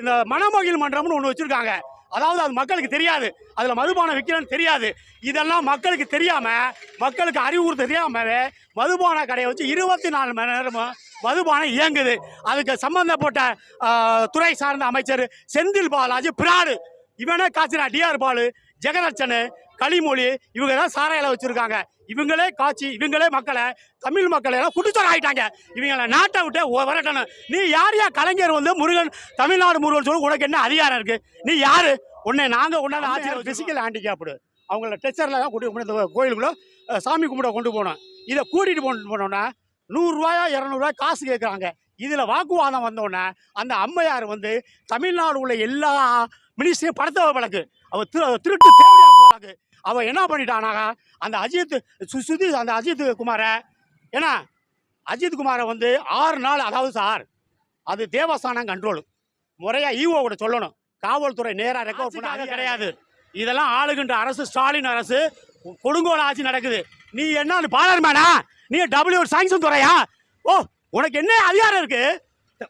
இந்த மனமகிழ் மன்றம்னு ஒன்று வச்சுருக்காங்க. அதாவது அது மக்களுக்கு தெரியாது. அதில் மதுபானம் விற்கிறேன்னு தெரியாது. இதெல்லாம் மக்களுக்கு தெரியாமல் மக்களுக்கு அறிவுறுத்த தெரியாமவே மதுபான கடையை வச்சு இருபத்தி நாலு மணி நேரமும் மதுபானம் இயங்குது. அதுக்கு சம்பந்தப்பட்ட துறை சார்ந்த அமைச்சர் செந்தில் பாலாஜி பிராடு. இவனே காய்ச்சினா டிஆர் பாலு ஜெகதர்ச்சனு களிமொழி இவங்க தான் சாராயில் வச்சுருக்காங்க. இவங்களே காய்ச்சி இவங்களே மக்களை தமிழ் மக்களை எல்லாம் குடிச்சோர் ஆயிட்டாங்க. இவங்களை நாட்டை விட்டு விரட்டணும். நீ யார் யா கலைஞர் வந்து முருகன் தமிழ்நாடு முருகன் சொல்லி உனக்கு என்ன அதிகாரம் இருக்கு? நீ யாரு? உன்னை நாங்க உன்னால ஆட்சியில் பிசிக்கல் ஹேண்டிகேப்டு அவங்கள டெச்சரில் தான் கூட்டி கொண்டு இந்த கோயிலுக்குள்ள சாமி கும்பிட கொண்டு போனோம். இதை கூட்டிட்டு போன போனோன்னா நூறுரூவாயா இரநூறுவாய் காசு கேட்குறாங்க இதில் வாக்குவாதம் வந்தோடனே அந்த அம்மையார் வந்து தமிழ்நாடு உள்ள எல்லா மினிஸ்டரையும் படத்த வழக்கு. அவ திரு திருட்டு தேவையா போறாங்க அவ என்ன பண்ணிட்டானாக அந்த அஜித் சு- சுதி அந்த அஜித் குமாரை ஏன்னா அஜித் குமாரை வந்து ஆறு நாள் அதாவது சார் அது தேவஸ்தானம் கண்ட்ரோல் முறையா ஈஓ கூட சொல்லணும். காவல்துறை நேரா ரெக்கவர் பண்ண கிடையாது. இதெல்லாம் ஆளுகின்ற அரசு ஸ்டாலின் அரசு கொடுங்கோல் ஆட்சி நடக்குது. நீ என்ன பாலர்மேனா நீ டபிள்யூ சாங்ஷன் துறையா? ஓ உனக்கு என்ன அதிகாரம் இருக்கு?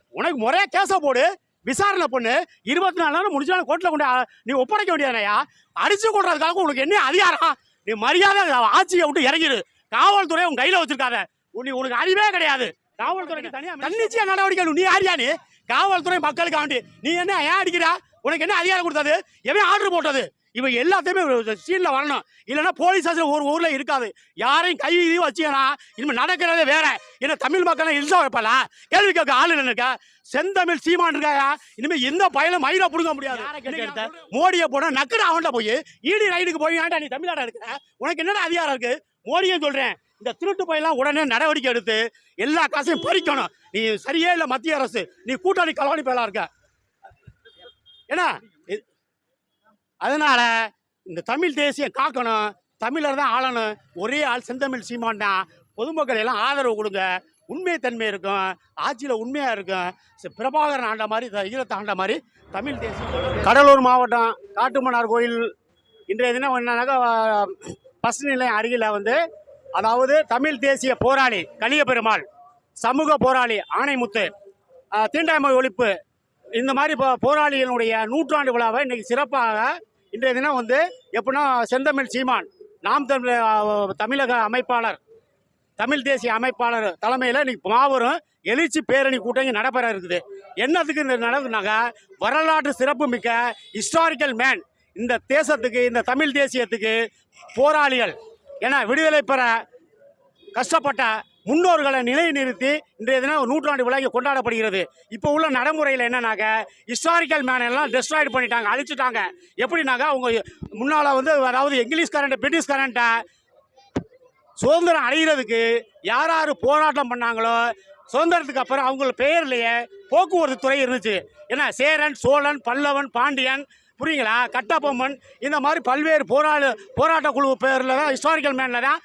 உனக்கு முறையா கேஸை போடு. விசாரணை பண்ணு. இருபத்தி நாலு நாள் முடிச்சாலும் கோர்ட்டில் கொண்டு நீ ஒப்படைக்க வேண்டியதானயா? அடிச்சு கொள்றதுக்காக உனக்கு என்ன அதிகாரம்? நீ மரியாதை ஆட்சியை விட்டு இறங்கிடு காவல்துறை உன் கையில வச்சிருக்காத. உன் உனக்கு அறிவே கிடையாது. காவல்துறைக்கு தனியா தன்னிச்சையா நடவடிக்கை. நீ யாரியா நீ? காவல்துறை மக்களுக்கு ஆண்டி. நீ என்ன ஏன் அடிக்கிறா உனக்கு என்ன அதிகாரம் கொடுத்தது? எவன் ஆர்டர் போட்டது? இவன் எல்லாத்தையுமே சீன்ல வரணும். இல்லைன்னா போலீஸ் ஸ்டேஷன் ஒரு ஊர்ல இருக்காது. யாரையும் கை இது வச்சீங்கன்னா இனிமேல் நடக்கிறதே வேற. என்ன தமிழ் மக்கள் இல்சா வைப்பல கேள்வி கேட்க ஆளு இருக்கா? செந்தமிழ் சீமான் இருக்காயா? இனிமே எந்த பயலும் மயில புடுங்க முடியாது. மோடியை போனா நக்கட அவன்கிட்ட போய் ஈடி ரைடுக்கு போய் ஏன்டா நீ தமிழ்நாடு இருக்கிற? உனக்கு என்னடா அதிகாரம் இருக்கு? மோடியும் சொல்றேன் இந்த திருட்டு பையெல்லாம் உடனே நடவடிக்கை எடுத்து எல்லா காசையும் பறிக்கணும். நீ சரியே இல்லை மத்திய அரசு. நீ கூட்டணி கலவாணி பயலா இருக்க. ஏன்னா அதனால் இந்த தமிழ் தேசியம் காக்கணும் தமிழர் தான் ஆளணும். ஒரே ஆள் செந்தமிழ் சீமான் தான். பொதுமக்கள் எல்லாம் ஆதரவு கொடுங்க. உண்மைத்தன்மை இருக்கும். ஆட்சியில் உண்மையாக இருக்கும். பிரபாகரன் ஆண்ட மாதிரி ஈழத்தை ஆண்ட மாதிரி தமிழ் தேசியம் கடலூர் மாவட்டம் காட்டுமன்னார் கோயில் இன்றைய தினம் என்னன்னாக்கா பஸ் நிலையம் அருகில் வந்து அதாவது தமிழ் தேசிய போராளி கலிய பெருமாள் சமூக போராளி ஆணைமுத்து தீண்டாமை ஒழிப்பு இந்த மாதிரி இப்போ போராளிகளுடைய நூற்றாண்டு விழாவை இன்றைக்கி சிறப்பாக இன்றைய தினம் வந்து எப்படின்னா செந்தமிழ் சீமான் நாம் தமிழ் தமிழக அமைப்பாளர் தமிழ் தேசிய அமைப்பாளர் தலைமையில் இன்னைக்கு மாபெரும் எழுச்சி பேரணி கூட்டம் இங்கே நடைபெற இருக்குது. என்னத்துக்கு இந்த நடக்குதுனாக்க வரலாற்று சிறப்பு மிக்க ஹிஸ்டாரிக்கல் மேன் இந்த தேசத்துக்கு இந்த தமிழ் தேசியத்துக்கு போராளிகள் ஏன்னா விடுதலை பெற கஷ்டப்பட்ட முன்னோர்களை நிலைநிறுத்தி இன்றைய தினம் நூற்றாண்டு விழா கொண்டாடப்படுகிறது. இப்போ உள்ள நடைமுறையில் என்னன்னாக்க ஹிஸ்டாரிக்கல் மேனெல்லாம் டெஸ்ட்ராய்டு பண்ணிட்டாங்க அழிச்சிட்டாங்க. எப்படின்னாக்கா அவங்க முன்னால் வந்து அதாவது இங்கிலீஷ்காரன்ட்ட பிரிட்டிஷ்காரன்ட்ட சுதந்திரம் அடைகிறதுக்கு யார் யார் போராட்டம் பண்ணாங்களோ சுதந்திரத்துக்கு அப்புறம் அவங்க பெயர்லேயே போக்குவரத்து துறை இருந்துச்சு. ஏன்னா சேரன் சோழன் பல்லவன் பாண்டியன் புரியுங்களா? கட்டபொம்மன் இந்த மாதிரி பல்வேறு போராட போராட்ட குழு பேரில் தான் ஹிஸ்டாரிக்கல் மேனில் தான்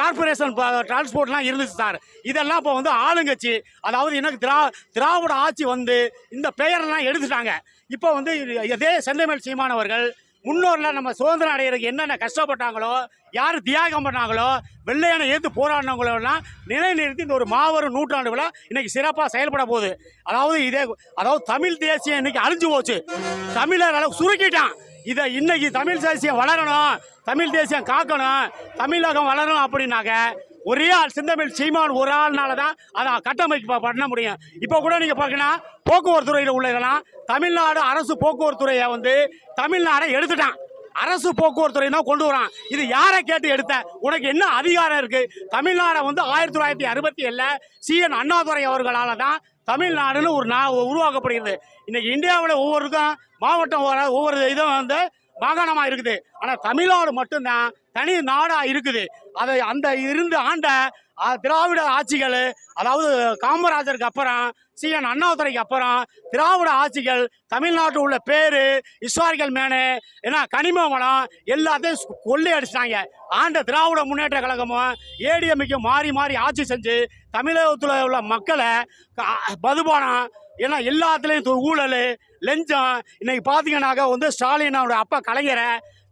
கார்பரேஷன் டிரான்ஸ்போர்ட்லாம் இருந்துச்சு சார். இதெல்லாம் இப்போ வந்து ஆளுங்கட்சி அதாவது எனக்கு திரா திராவிட ஆட்சி வந்து இந்த பெயரெல்லாம் எடுத்துட்டாங்க. இப்போ வந்து இது- இதே செந்தமிழ் சீமானவர்கள் முன்னோரில் நம்ம சுதந்திரம் அடைகிறதுக்கு என்னென்ன கஷ்டப்பட்டாங்களோ யார் தியாகம் பண்ணாங்களோ வெள்ளையனை ஏற்று போராடினவங்களெல்லாம் நிலைநிறுத்தி இந்த ஒரு மாபெரும் நூற்றாண்டு விழா இன்னைக்கு சிறப்பாக செயல்பட போகுது. அதாவது இதே அதாவது தமிழ் தேசியம் இன்னைக்கு அழிஞ்சு போச்சு. தமிழர் அளவு சுருக்கிட்டான். இதை இன்னைக்கு தமிழ் தேசியம் வளரணும் தமிழ் தேசியம் காக்கணும் தமிழகம் வளரணும் அப்படின்னாக்க ஒரே ஆள் செந்தமிழ் சீமான் ஒரு ஆள்னால தான் அதை கட்டமைப்பு பண்ண முடியும். இப்போ கூட நீங்கள் பார்த்தீங்கன்னா போக்குவரத்து துறையில் உள்ளதெல்லாம் தமிழ்நாடு அரசு போக்குவரத்து துறையை வந்து தமிழ்நாடை எடுத்துட்டான். அரசு போக்குவரத்து துறை தான் கொண்டு வரான். இது யாரை கேட்டு எடுத்த? உனக்கு என்ன அதிகாரம் இருக்கு? தமிழ்நாடை வந்து ஆயிரத்தி தொள்ளாயிரத்தி அறுபத்தி ஏழில் சிஎன் அண்ணாதுரை அவர்களால் தான் தமிழ்நாடுன்னு ஒரு நா உருவாக்கப்படுகிறது. இன்னைக்கு இந்தியாவில் ஒவ்வொருக்கும் மாவட்டம் வர ஒவ்வொரு இதுவும் வந்து மாகாணமாக இருக்குது. ஆனால் தமிழ்நாடு மட்டும்தான் தனி நாடாக இருக்குது. அதை அந்த இருந்து ஆண்ட திராவிட ஆட்சிகள் அதாவது காமராஜருக்கு அப்புறம் சிஎன் அண்ணாதுரைக்கு அப்புறம் திராவிட ஆட்சிகள் தமிழ்நாட்டில் உள்ள பேர் ஹிஸ்டாரிக்கல் மேனு ஏன்னா கனிம வளம் எல்லாத்தையும் கொள்ளை அடிச்சிட்டாங்க. ஆண்ட திராவிட முன்னேற்ற கழகமும் ஏடிஎம்மிக்கும் மாறி மாறி ஆட்சி செஞ்சு தமிழகத்தில் உள்ள மக்களை மதுபானம் ஏன்னா எல்லாத்துலேயும் து- ஊழல் லஞ்சம் இன்னைக்கு பார்த்தீங்கன்னாக்க வந்து ஸ்டாலினோட அப்பா கலைஞரை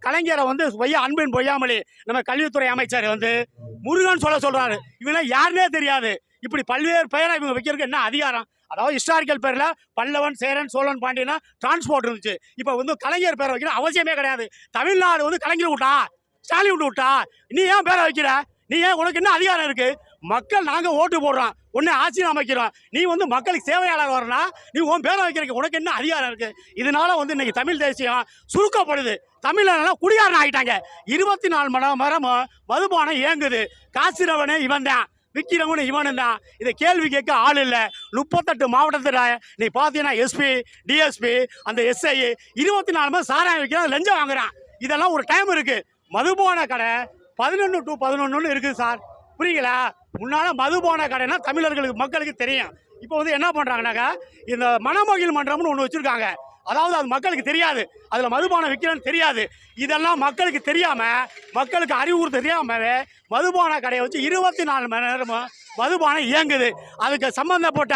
கலைஞரை வந்து பொய்யா அன்பின் பொய்யாமலி நம்ம கல்வித்துறை அமைச்சர் வந்து முருகன் சொல்ல சொல்கிறாரு இவனை யாருனே தெரியாது. இப்படி பல்வேறு பெயரை இவங்க வைக்கிறதுக்கு என்ன அதிகாரம்? அதாவது ஹிஸ்டாரிக்கல் பேரில் பல்லவன் சேரன் சோழன் பாண்டியனா டிரான்ஸ்போர்ட் இருந்துச்சு. இப்போ வந்து கலைஞர் பேரை வைக்கணும் அவசியமே கிடையாது. தமிழ்நாடு வந்து கலைஞர் விட்டா ஸ்டாலின் விட்டு விட்டா நீ ஏன் பேரை வைக்கிற? நீ ஏன் உனக்கு என்ன அதிகாரம் இருக்குது மக்கள் நாங்கள் ஓட்டு போடுறோம். உன்னை ஆட்சி அமைக்கிறோம் நீ வந்து மக்களுக்கு சேவையாளர் வரனா நீ உன் பேரை வைக்கிறதுக்கு உனக்கு என்ன அதிகாரம் இருக்குது இதனால வந்து இன்னைக்கு தமிழ் தேசியம் சுருக்கப்படுது. தமிழெல்லாம் குடியாரன் ஆகிட்டாங்க. இருபத்தி நாலு மணி நேரமும் மதுபானம் இயங்குது காசிரவனே இவன் தான் விற்கிறவனு இவனு தான் இதை கேள்வி கேட்க ஆள் இல்லை. முப்பத்தெட்டு மாவட்டத்தில் நீ பார்த்தீங்கன்னா எஸ்பி டிஎஸ்பி அந்த எஸ்ஐ இருபத்தி நாலு மணி சாராயம் விற்கிறான் லஞ்சம் வாங்குறான். இதெல்லாம் ஒரு டைம் இருக்குது மதுபான கடை பதினொன்று டு பதினொன்றுன்னு இருக்குது சார். புரியுங்களா? மது போன கடைனா தமிழர்களுக்கு மக்களுக்கு தெரியும். இப்போ வந்து என்ன பண்ணுறாங்கனாக்கா இந்த மனமகிழ் மன்றம்னு ஒன்று வச்சுருக்காங்க. அதாவது அது மக்களுக்கு தெரியாது. அதில் மதுபானம் விற்கிறேன்னு தெரியாது. இதெல்லாம் மக்களுக்கு தெரியாமல் மக்களுக்கு அறிவுறு தெரியாமவே மதுபான கடையை வச்சு இருபத்தி நாலு மணி நேரமும் மதுபானம் இயங்குது. அதுக்கு சம்பந்தப்பட்ட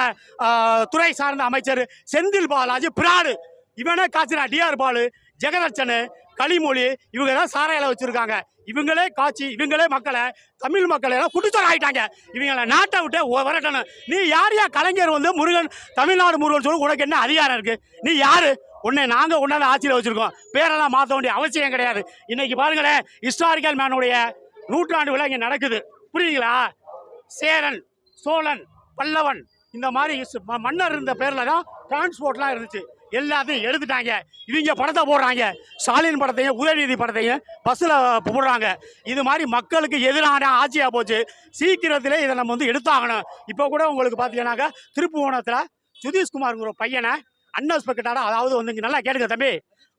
துறை சார்ந்த அமைச்சர் செந்தில் பாலாஜி பிராடு. இவனே காய்ச்சினா டிஆர் பாலு ஜெகதர்ச்சனு களிமொழி இவங்க தான் சாராயில் வச்சுருக்காங்க. இவங்களே காட்சி இவங்களே மக்களை தமிழ் மக்களை எல்லாம் குட்டிச்சோர் ஆகிட்டாங்க இவங்களை நாட்டை விட்டு ஒ- விரட்டணும். நீ யார் யா? கலைஞர் வந்து முருகன் தமிழ்நாடு முருகன் சொல்லி உனக்கு என்ன அதிகாரம் இருக்குது நீ யார்? உன்னை நாங்கள் உன்னால ஆட்சியில் வச்சுருக்கோம். பேரெல்லாம் மாற்ற வேண்டிய அவசியம் கிடையாது. இன்றைக்கி பாருங்களேன் ஹிஸ்டாரிக்கல் மேனுடைய நூற்றாண்டு விழா இங்கே நடக்குது. புரியுங்களா சேரன் சோழன் பல்லவன் இந்த மாதிரி மன்னர் இருந்த பேரில் தான் டிரான்ஸ்போர்ட்லாம் இருந்துச்சு. எல்லாத்தையும் எடுத்துட்டாங்க. இவங்க படத்தை போடுறாங்க. ஸ்டாலின் படத்தையும் உதயநிதி படத்தையும் பஸ்ஸில் போடுறாங்க. இது மாதிரி மக்களுக்கு எதிரான ஆட்சியாக போச்சு. சீக்கிரத்திலே இதை நம்ம வந்து எடுத்தாகணும். இப்போ கூட உங்களுக்கு பார்த்தீங்கன்னாக்கா திருப்புவனத்தில் சுதீஷ்குமாருங்கிற ஒரு பையனை அன்எக்ஸ்பெக்டடாக அதாவது வந்து இங்கே நல்லா கேட்டுக்க தம்பி.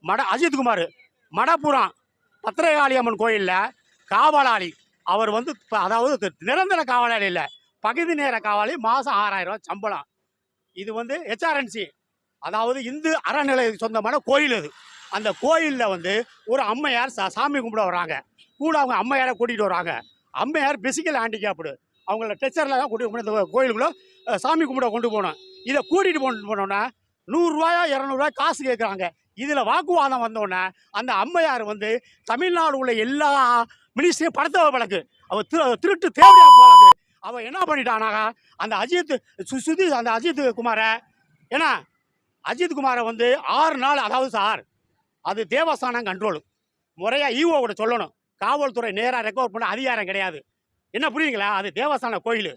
மட அஜித்குமார் மடப்புறம் பத்திரகாளி அம்மன் கோயிலில் காவலாளி. அவர் வந்து அதாவது நிரந்தர காவலாளி இல்லை. பகுதி நேர காவலாளி மாதம் ஆறாயிரம் ரூபாய் சம்பளம். இது வந்து ஹெச்ஆர்என்சி அதாவது இந்து அறநிலைய சொந்தமான கோயில் அது. அந்த கோயிலில் வந்து ஒரு அம்மையார் சா- சாமி கும்பிட வராங்க. கூட அவங்க அம்மையாரை கூட்டிகிட்டு வராங்க. அம்மையார் பிசிக்கல் ஹேண்டிகேப்டு அவங்கள டெச்சரில் தான் கூட்டிட்டு போய் இந்த சாமி கும்பிட கொண்டு போனோம். இதை கூட்டிகிட்டு கொண்டு போனோன்னா நூறுரூவாயா இரநூறுவா காசு கேட்குறாங்க. இதில் வாக்குவாதம் வந்தோடனே அந்த அம்மையார் வந்து தமிழ்நாடு உள்ள எல்லா மினிஸ்ட்ரியும் படத்த வழக்கு அவள் திரு திருட்டு தேவையா போறாங்க அவள் என்ன பண்ணிட்டானாக அந்த அஜித் சு- சுதி அந்த அஜித் குமாரை ஏன்னா அஜித் குமாரை வந்து ஆறு நாள் அதாவது சார் அது தேவஸ்தானம் கண்ட்ரோலு முறையாக ஈஓ கூட சொல்லணும். காவல்துறை நேராக ரெக்கவர் பண்ண அதிகாரம் கிடையாது. என்ன புரியுங்களா அது தேவஸ்தான கோயில்.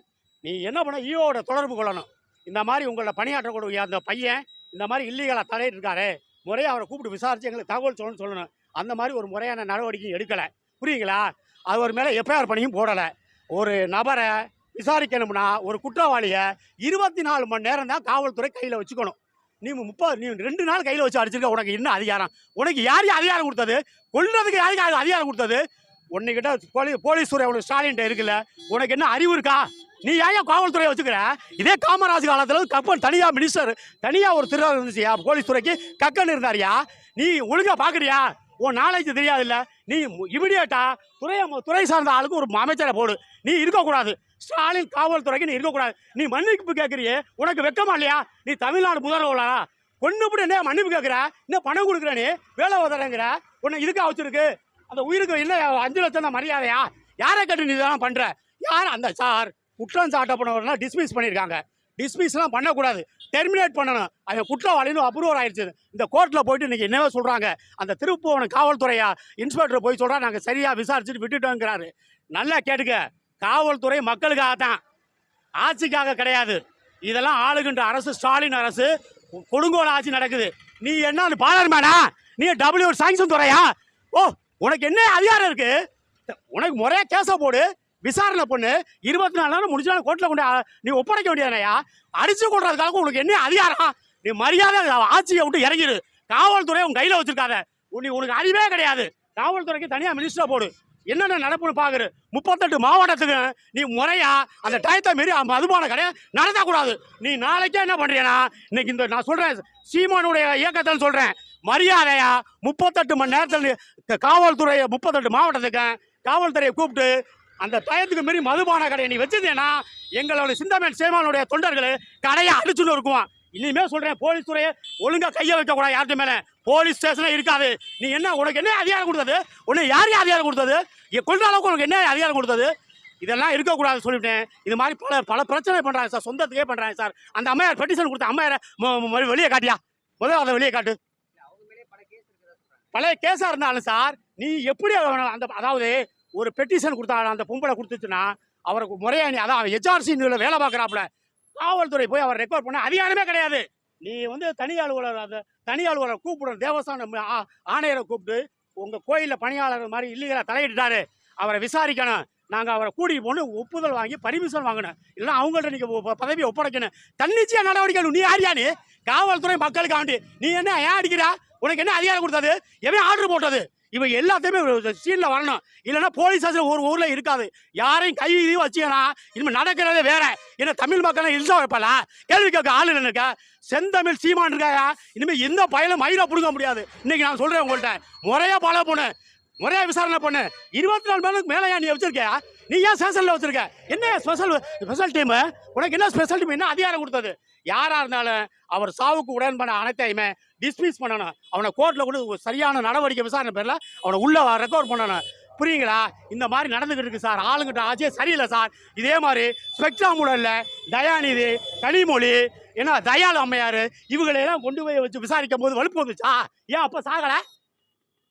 நீ என்ன பண்ண? ஈஓவோட தொடர்பு கொள்ளணும். இந்த மாதிரி உங்களோட பணியாற்றக்கூடிய அந்த பையன் இந்த மாதிரி இல்லீகலாக தலையிட்டு இருக்காரு முறையாக அவரை கூப்பிட்டு விசாரிச்சு எங்களுக்கு தகவல் சொல்லணும்னு சொல்லணும். அந்த மாதிரி ஒரு முறையான நடவடிக்கையும் எடுக்கலை. புரியுங்களா அது ஒரு மேலே எஃப்ஐஆர் பணியும் போடலை. ஒரு நபரை விசாரிக்கணும்னா ஒரு குற்றவாளியை இருபத்தி நாலு மணி நேரம் தான் காவல்துறை கையில் வச்சுக்கணும். நீ முப்பது நீ ரெண்டு நாள் கையில் வச்சு அடிச்சிருக்க. உனக்கு என்ன அதிகாரம்? உனக்கு யார் அதிகாரம் கொடுத்தது? கொள்றதுக்கு யாருக்கு அதிகாரம் கொடுத்தது? உன்னைக்கிட்ட போலீ போலீஸ் துறை உனக்கு ஸ்டாலின் இருக்குல்ல. உனக்கு என்ன அறிவு இருக்கா? நீ ஏன் காவல்துறையை வச்சுக்கிற? இதே காமராஜ் காலத்தில் கப்பன் தனியாக மினிஸ்டர் தனியாக ஒரு திரு இருந்துச்சியா போலீஸ் துறைக்கு கக்கன் இருந்தாரியா? நீ ஒழுங்காக பார்க்குறியா உன் நாலேஜ் தெரியாதுல்ல. நீ இமிடியேட்டாக துறை துறை சார்ந்த ஆளுக்கு ஒரு அமைச்சரை போடு. நீ இருக்கக்கூடாது. ஸ்டாலின் காவல்துறைக்கு நீ இருக்கக்கூடாது. நீ மன்னிப்பு கேட்குறியே உனக்கு வெக்கமா இல்லையா? நீ தமிழ்நாடு முதல்வரா? கொண்டுபிடி என்ன மன்னிப்பு கேட்குற என்ன பணம் கொடுக்குற நீ? வேலை உதறங்கிற? உன்னை இதுக்கா வச்சிருக்கு? அந்த உயிருக்கு இல்லை அஞ்சு லட்சம் தான் மரியாதையா? யாரை கேட்டு நீ இதெல்லாம் பண்ணுற யார் அந்த சார்? குற்றம் சாட்டப்பட்டவரெல்லாம் டிஸ்மிஸ் பண்ணியிருக்காங்க டிஸ்மிஸ்லாம் பண்ணக்கூடாது. டெர்மினேட் பண்ணணும். அது குற்றவாளின்னு அப்ரூவர் ஆயிடுச்சு. இந்த கோர்ட்டில் போயிட்டு இன்னைக்கு என்னவே சொல்கிறாங்க அந்த திருப்புவன காவல்துறையா? இன்ஸ்பெக்டர் போய் சொல்கிறா நாங்கள் சரியாக விசாரிச்சுட்டு விட்டுட்டோங்கிறாரு. நல்லா கேட்டுக்க. காவல்துறை மக்களுக்காக தான். ஆட்சிக்காக கிடையாது. இதெல்லாம் ஆளுகின்ற அரசு ஸ்டாலின் அரசு கொடுங்கோல் ஆட்சி நடக்குது. நீ என்ன பாலர்மேனா நீ டபிள்யூ சாங்ஷன் துறையா? ஓ உனக்கு என்ன அதிகாரம் இருக்கு? உனக்கு முறையா கேச போடு. விசாரணை பண்ணு. இருபத்தி நாலு நேரம் முடிஞ்சாலும் கோர்ட்டில் கொண்டு நீ ஒப்படைக்க வேண்டியதுனையா அடிச்சு கொடுறதுக்காக உனக்கு என்ன அதிகாரம்? நீ மரியாதை ஆட்சியை விட்டு இறங்கிடு காவல்துறை உன் கையில் வச்சிருக்காத. நீ உனக்கு அறிவே கிடையாது. காவல்துறைக்கு தனியாக மினிஸ்டரை போடு. என்னென்ன நடப்புன்னு பாக்குற. முப்பத்தெட்டு மாவட்டத்துக்கு நீ முறையா அந்த டயத்தை மாரி மதுபான கடையை நடத்தக்கூடாது நீ நாளைக்கே என்ன பண்றியனா? இன்னைக்கு இந்த நான் சொல்றேன் சீமானுடைய இயக்கத்தில் சொல்றேன். மரியாதையா முப்பத்தெட்டு மணி நேரத்தில் காவல்துறையை முப்பத்தெட்டு மாவட்டத்துக்கு காவல்துறையை கூப்பிட்டு அந்த டயத்துக்கு மாரி மதுபான கடையை நீ வச்சிருந்தேன்னா எங்களோட சிந்தமேன் சீமானுடைய தொண்டர்கள் கடையை அடிச்சுன்னு இருக்குவான். இனிமே சொல்றேன் போலீஸ் துறையை ஒழுங்கா கையை வைக்க கூடாது யார்கிட்ட மேலே. போலீஸ் ஸ்டேஷனே இருக்காது. நீ என்ன உனக்கு என்ன அதிகாரம் கொடுத்தது? உன்னை யார் அதிகாரம் கொடுத்தது? இங்க கொள்ற அளவுக்கு உனக்கு என்ன அதிகாரம் கொடுத்தது? இதெல்லாம் இருக்கக்கூடாது சொல்லிவிட்டேன். இது மாதிரி பல பல பிரச்சனை பண்ணுறாங்க சார். சொந்தத்துக்கே பண்ணுறாங்க சார். அந்த அம்மையார் பெட்டிஷன் கொடுத்த அம்மையாரை வெளியே காட்டியா? முதல்ல அதை வெளியே காட்டு. பழைய கேஸாக இருந்தாலும் சார் நீ எப்படி அந்த அதாவது ஒரு பெட்டிஷன் கொடுத்தா அந்த பொம்பளை கொடுத்துச்சுன்னா அவருக்கு முறையா நீ அதான் எச்ஆர்சி வேலை பார்க்குறாப்புல. காவல்துறை போய் அவர் ரெக்கார்ட் பண்ண அதிகாரமே கிடையாது. நீ வந்து தனி அலுவலர் அந்த தனி அலுவலர் கூப்பிடணும். தேவஸ்தானம் ஆ- ஆணையரை கூப்பிட்டு உங்கள் கோயிலில் பணியாளர் மாதிரி இல்லீகலாக தலையிட்டாரு அவரை விசாரிக்கணும். நாங்கள் அவரை கூட்டிகிட்டு போன்னு ஒப்புதல் வாங்கி பர்மிஷன் வாங்கணும். இல்லைன்னா அவங்கள்ட்ட நீங்கள் பதவியை ஒப்படைக்கணும். தன்னிச்சையாக நடவடிக்கை நீ யாரியா நீ காவல்துறை மக்களுக்காண்டி நீ என்ன ஏன் அடிக்கிறா? உனக்கு என்ன அதிகாரம் கொடுத்தது? எவன் ஆர்டர் போட்டது? இவன் எல்லாத்தையுமே சீனில் வரணும். இல்லைன்னா போலீஸ் ஸ்டேஷன் ஒரு ஊரில் இருக்காது. யாரையும் கை இதையும் வச்சீங்கன்னா இனிமேல் நடக்கிறதே வேற. ஏன்னா தமிழ் மக்கள் இல்சா வைப்பாளா? கேள்வி கேட்க ஆளு இல்லை இருக்கா? செந்தமிழ் சீமான் இருக்காயா இனிமேல் எந்த பயலும் மயிலை பிடுங்க முடியாது. இன்னைக்கு நான் சொல்கிறேன் உங்கள்கிட்ட முறையா ஃபாலோ பண்ணு. முறையாக விசாரணை பண்ணு. இருபத்தி நாலு மணிக்கு மேலே நீ வச்சிருக்கியா? நீ ஏன் ஸ்பெஷலில் வச்சிருக்க? என்ன ஸ்பெஷல் ஸ்பெஷல் டீமு உனக்கு என்ன ஸ்பெஷல் டீம் என்ன அதிகாரம் கொடுத்தது? யாராக இருந்தாலும் அவர் சாவுக்கு உடன்பான அனைத்தையுமே டிஸ்மிஸ் பண்ணணும் அவனை கோர்ட்டில் கூட சரியான நடவடிக்கை விசாரணை பேரில் அவனை உள்ள ரெக்கார்ட் பண்ணணும் புரியுங்களா இந்த மாதிரி நடந்துகிட்டு இருக்கு சார். ஆளுங்கிட்ட ஆச்சே சரியில்லை சார். இதே மாதிரி ஸ்பெக்ட்ரா இல்லை தயாநிதி கனிமொழி ஏன்னா தயாளு அம்மையார் இவங்களையெல்லாம் கொண்டு போய் வச்சு விசாரிக்கும் போது வலுப்பு வந்துச்சா? ஏன் அப்போ சாகலை?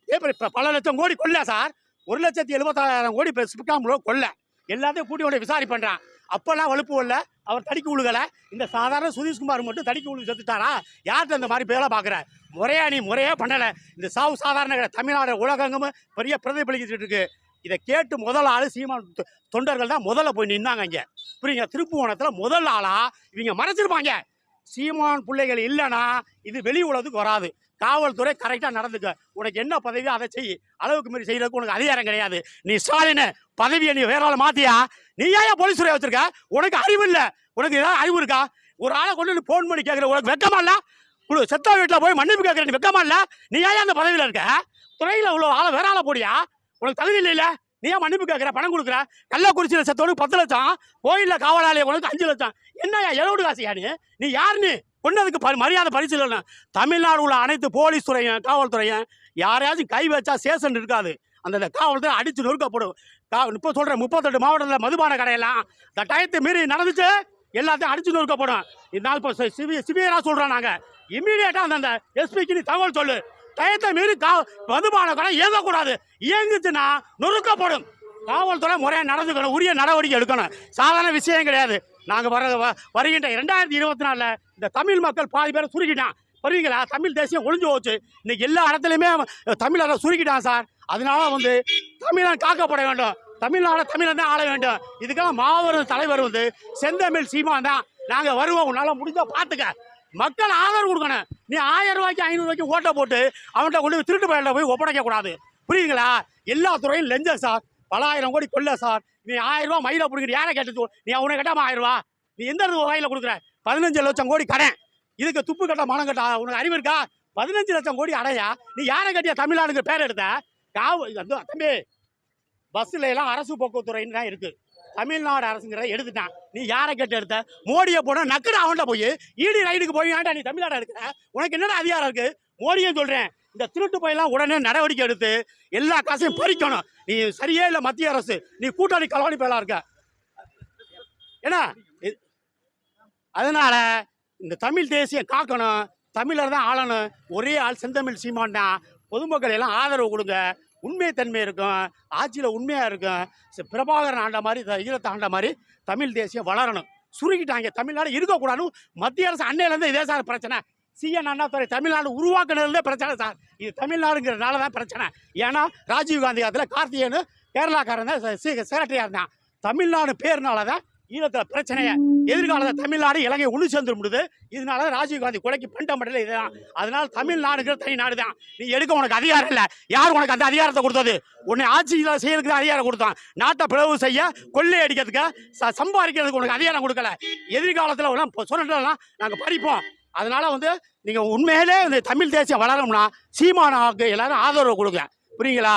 ஏப்ப இப்போ பல லட்சம் கோடி கொல்ல சார்? ஒரு லட்சத்தி எழுபத்தாயிரம் கோடி இப்போ ஸ்பெக்ட்ராமுல கொல்ல. எல்லாத்தையும் கூட்டி விசாரி பண்ணுறான் அப்போல்லாம் வலுப்பு இல்ல அவர் தடிக்கு விழுகலை இந்த சாதாரண சுதீஷ்குமார் மட்டும் தடிக்கு விழுகு செத்துட்டாரா? யார்கிட்ட இந்த மாதிரி வேலை பார்க்குற? முறையா நீ முறையே பண்ணலை. இந்த சாவு சாதாரண கிடையாது. தமிழ்நாடு உலகங்கமும் பெரிய பிரதிபலிக்கிட்டு இருக்கு. இதை கேட்டு முதல் ஆள் சீமான் தொ- தொண்டர்கள் தான் முதல்ல போய் நின்னாங்க இங்கே. புரியுங்க திருப்புவனத்தில் முதல் ஆளா இவங்க மறைச்சிருப்பாங்க. சீமான் பிள்ளைகள் இல்லைன்னா இது வெளி உலகத்துக்கு வராது. காவல்துறை கரெக்டாக நடந்துக்க. உனக்கு என்ன பதவியோ அதை செய். அளவுக்கு மீறி செய்யறதுக்கு உனக்கு அதிகாரம் கிடையாது. நீ ஸ்டாலின் பதவியை நீ வேற ஆளை மாத்தியா? நீ ஏன் போலீஸ் துறை வச்சிருக்க? உனக்கு அறிவு இல்லை. உனக்கு ஏதாவது அறிவு இருக்கா? ஒரு ஆளை கொண்டு ஃபோன் பண்ணி கேட்குற உனக்கு வெக்கமா இல்லை? குழு செத்தா வீட்டில் போய் மன்னிப்பு கேட்குற நீ வெக்கமா இல்லை? நீ ஏன் அந்த பதவியில் இருக்க? துறையில் உள்ள ஆளை வேற ஆளை போடியா? உனக்கு தகுதி இல்லை நீ ஏன் மன்னிப்பு கேட்குற? பணம் கொடுக்குற? கள்ளக்குறிச்சியில் செத்தவனுக்கு பத்து லட்சம். கோயிலில் காவலாளியை உனக்கு அஞ்சு லட்சம். என்னய்யா எவ்வளவு காசியா நீ? நீ யாருன்னு நீ அதுக்கு ப மரியாதை பரிசீலனை. தமிழ்நாடு உள்ள அனைத்து போலீஸ் துறையும் காவல்துறையும் யாரையாச்சும் கை வச்சா சேஷன் இருக்காது. அந்த காவல்துறை அடித்து நொறுக்கப்படும். கா இப்போ சொல்கிறேன் முப்பத்தெட்டு மாவட்டத்தில் மதுபான கடையெல்லாம் இந்த டயத்தை மீறி நடந்துச்சு எல்லாத்தையும் அடித்து நொறுக்கப்படும். இதனால் இப்போ சிவி சிவியராக சொல்கிறோம் நாங்கள் இம்மீடியட்டாக அந்த எஸ்பிக்கு நீ தகவல் சொல்லு. டயத்தை மீறி கா மதுபான கடை இயங்கக்கூடாது. இயங்குச்சுன்னா நொறுக்கப்படும். காவல்துறை முறையாக நடந்துக்கணும் உரிய நடவடிக்கை எடுக்கணும். சாதாரண விஷயம் கிடையாது. நாங்கள் வர வ- வருகின்ற ரெண்டாயிரத்தி இருபத்தி நாலில் இந்த தமிழ் மக்கள் பாதி பேரை சுருக்கிட்டான். புரியுங்களா தமிழ் தேசியம் ஒளிஞ்சு போச்சு. இன்னைக்கு எல்லா இடத்துலையுமே தமிழரை சுருக்கிட்டான் சார். அதனால வந்து தமிழன் காக்கப்பட வேண்டும். தமிழ்நாடு தமிழன் தான் ஆள வேண்டும். இதுக்கெல்லாம் மாபெரும் தலைவர் வந்து செந்தமிழ் சீமான் தான். நாங்கள் வருவோம். உன்னால் முடிஞ்சால் பார்த்துக்க மக்கள் ஆதரவு கொடுக்கணும். நீ ஆயிரம் ரூபாய்க்கு ஐநூறு ரூபாய்க்கு ஓட்டை போட்டு அவன்கிட்ட கொண்டு போய் திருட்டு பயலில் போய் ஒப்படைக்க கூடாது. புரியுங்களா எல்லா துறையும் லஞ்சம் சார். பல ஆயிரம் கோடி கொல்ல சார். நீ ஆயிரம் ரூபாய் மயில பிடிக்கிற யாரை கேட்டு நீ அவனை கேட்டாம ஆயிரம் ரூபா. நீ எந்த வகையில் கொடுக்குற? பதினஞ்சு லட்சம் கோடி கடன். இதுக்கு துப்பு கட்ட மனம் கட்டா உனக்கு அறிவு இருக்கா? பதினஞ்சு லட்சம் கோடி அடையா? நீ யாரை கட்டியா தமிழ்நாடுக்கு பேர் எடுத்த? காவு தம்பி பஸ்ஸில் எல்லாம் அரசு போக்குவரத்துறைன்னு தான் இருக்கு. தமிழ்நாடு அரசுங்கிறத எடுத்துட்டான். நீ யாரை கேட்டு எடுத்த? மோடியை போனா நக்கடா அவன்கிட்ட போய் ஈடி ரைடுக்கு போய் வேண்டாம் நீ தமிழ்நாடு எடுக்கிற உனக்கு என்னடா அதிகாரம் இருக்கு? மோடியும் சொல்கிறேன் இந்த திருட்டு போயெல்லாம் உடனே நடவடிக்கை எடுத்து எல்லா காசையும் பறிக்கணும். நீ சரியே இல்லை மத்திய அரசு. நீ கூட்டணி கலவாணி பேலாக இருக்க. ஏன்னா இது- இந்த தமிழ் தேசியம் காக்கணும். தமிழர் தான் ஆளணும். ஒரே ஆள் செந்தமிழ் சீமான்னா பொதுமக்கள் எல்லாம் ஆதரவு கொடுங்க. உண்மை தன்மை இருக்கும். ஆட்சியில் உண்மையாக இருக்கும். பிரபாகரன் ஆண்ட மாதிரி ஈழத்தை ஆண்ட மாதிரி தமிழ் தேசியம் வளரணும். சுருக்கிட்டாங்க. தமிழ்நாடு இருக்கக்கூடாதுன்னு மத்திய அரசு அன்னையிலேருந்து இதே சார் பிரச்சனை. சிஎன் அண்ணாதுரை தமிழ்நாடு உருவாக்குனதுலேருந்தே பிரச்சனை சார் இது தமிழ்நாடுங்கிறதுனால தான் பிரச்சனை. ஏன்னா ராஜீவ் காந்தி காலத்தில் கார்த்திகேயனு கேரளாக்காரன் தான் செக்ரட்டரியாக இருந்தான். தமிழ்நாடு பேர்னால தான் ஈழத்தில் பிரச்சனையை எதிர்காலத்தில் தமிழ்நாடு இலங்கை ஒன்று சேர்ந்து முடியுது. இதனால தான் ராஜீவ்காந்தி கொலைக்கு பண்டமட்டல இதுதான். அதனால தமிழ்நாடுங்கிற தனி நாடு தான். நீ எடுக்க உனக்கு அதிகாரம் இல்லை. யார் உனக்கு அந்த அதிகாரத்தை கொடுத்தது? உன்னை ஆட்சியில் செய்யறதுக்கு தான் அதிகாரம் கொடுத்தான். நாட்டை பிளவு செய்ய கொள்ளை அடிக்கிறதுக்கு ச- சம்பாதிக்கிறதுக்கு உனக்கு அதிகாரம் கொடுக்கல. எதிர்காலத்தில் சொன்னா நாங்கள் படிப்போம். அதனால வந்து நீங்கள் உண்மையிலே இந்த தமிழ் தேசியம் வளரணும்னா சீமானாவுக்கு எல்லாரும் ஆதரவு கொடுங்க. புரியுங்களா?